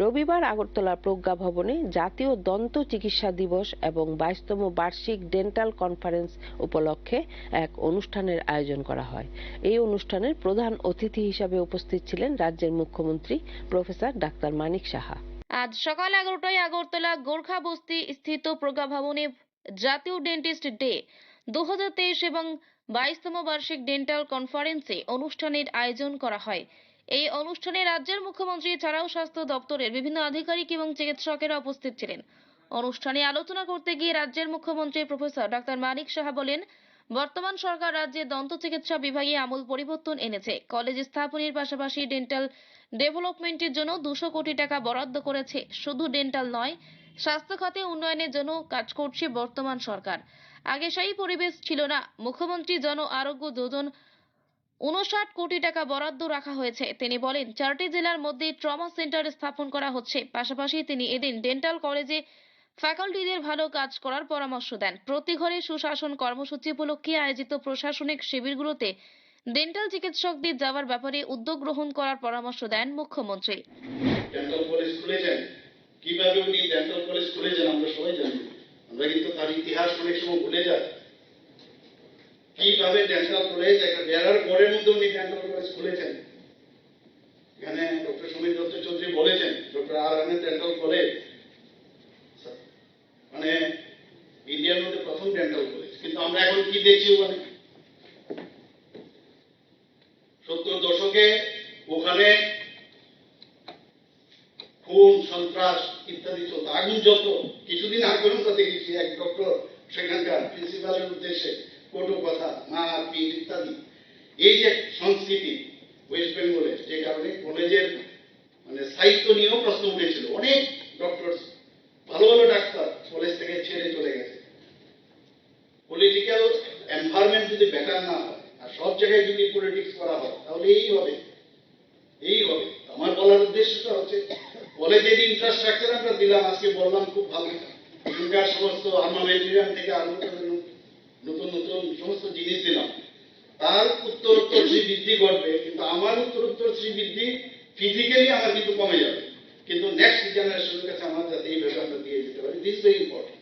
রবিবার আগরতলা প্রজ্ঞা ভবনে জাতীয় দন্ত চিকিৎসা দিবস এবং বাইশতম বার্ষিক ডেন্টাল কনফারেন্স উপলক্ষে এক অনুষ্ঠানের আয়োজন করা হয়। এই অনুষ্ঠানের প্রধান অতিথি হিসাবে উপস্থিত ছিলেন রাজ্যের মুখ্যমন্ত্রী প্রফেসর ডাক্তার মানিক সাহা। আজ সকাল এগারোটায় আগরতলা গোর্খা বস্তি স্থিত প্রজ্ঞা ভবনে জাতীয় ডেন্টিস্ট ডে দু হাজার তেইশ এবং বাইশতম বার্ষিক ডেন্টাল কনফারেন্সে অনুষ্ঠানের আয়োজন করা হয়। এই অনুষ্ঠানে রাজ্যের মুখ্যমন্ত্রী ছাড়াও স্বাস্থ্য দপ্তরের বিভিন্ন আধিকারিক এবং চিকিৎসকেরা উপস্থিত ছিলেন। অনুষ্ঠানে আলোচনা করতে গিয়ে রাজ্যের মুখ্যমন্ত্রী প্রফেসর ডাক্তার মানিক সাহা বলেন, বর্তমান সরকার রাজ্যে দন্ত চিকিৎসা বিভাগে আমূল পরিবর্তন এনেছে। কলেজ স্থাপনের পাশাপাশি ডেন্টাল ডেভেলপমেন্টের জন্য দুশো কোটি টাকা বরাদ্দ করেছে। শুধু ডেন্টাল নয়, স্বাস্থ্য খাতে উন্নয়নের জন্য কাজ করছে বর্তমান সরকার। আগে সেই পরিবেশ ছিল না। মুখ্যমন্ত্রী জন আরোগ্য যোজন উনষাট কোটি টাকা বরাদ্দ রাখা হয়েছে। তিনি বলেন, চারটি জেলার মধ্যে ট্রমা সেন্টার স্থাপন করা হচ্ছে। পাশাপাশি তিনি এদিন ডেন্টাল কলেজে ফ্যাকাল্টিদের ভালো কাজ করার পরামর্শ দেন। প্রতি ঘরে সুশাসন কর্মসূচি উপলক্ষে আয়োজিত প্রশাসনিক শিবিরগুলোতে ডেন্টাল চিকিৎসকদের যাওয়ার ব্যাপারে উদ্যোগ গ্রহণ করার পরামর্শ দেন মুখ্যমন্ত্রী। কীভাবে উনি ডেন্টাল কলেজ আমরা সবাই জানি। আমরা কিন্তু তার ইতিহাস অনেক সময় ভুলে যাই। কীভাবে ডেন্টাল কলেজ একটা বেড়ার গড়ের মধ্যে উনি ডেন্টাল কলেজ খুলেছেন এখানে ডক্টর সমীর দত্ত চৌধুরী বলেছেন, doctor R Ahmed dental college মানে ইন্ডিয়ার মধ্যে প্রথম ডেন্টাল কলেজ কিন্তু আমরা এখন কি দেখছি ওখানে? সত্তর দশকে ওখানে খুন, সন্ত্রাস ইত্যাদি চলতো। আগুন জ্বলতো। কিছুদিন আগে আমরা দেখেছি এক ডক্টর সেখানকার প্রিন্সিপালের উদ্দেশ্যে কটু কথা মার পিট ইত্যাদি। এই যে সংস্কৃতি ওয়েস্ট বেঙ্গলে যে কারণে কলেজের মানে সাহিত্য নিয়েও প্রশ্ন উঠেছিল। অনেক ডক্টর ভালো ভালো ডাক্তার কলেজ থেকে ছেড়ে চলে গেছে। পলিটিক্যাল এনভায়রনমেন্ট যদি বেটার না হয়, আর সব জায়গায় যদি পলিটিক্স করা হয়, তাহলে এই হবে। এই হবে। আমার বলার উদ্দেশ্যটা হচ্ছে, কলেজের ইনফ্রাস্ট্রাকচার আমরা দিলাম, আজকে বললাম খুব ভালো। এখানকার সমস্ত আর্মামেন্টেরিয়াম থেকে আরম্ভ করে নতুন নতুন সমস্ত জিনিস দিলাম। তার উত্তর উত্তর শ্রী বৃদ্ধি ঘটবে, কিন্তু আমার উত্তর উত্তর বৃদ্ধি ফিজিক্যালি আমার কিন্তু কমে যাবে। কিন্তু নেক্সট জেনারেশনের কাছে আমার যাতে এইভাবে আমরা দিয়ে দিতে পারি। This very important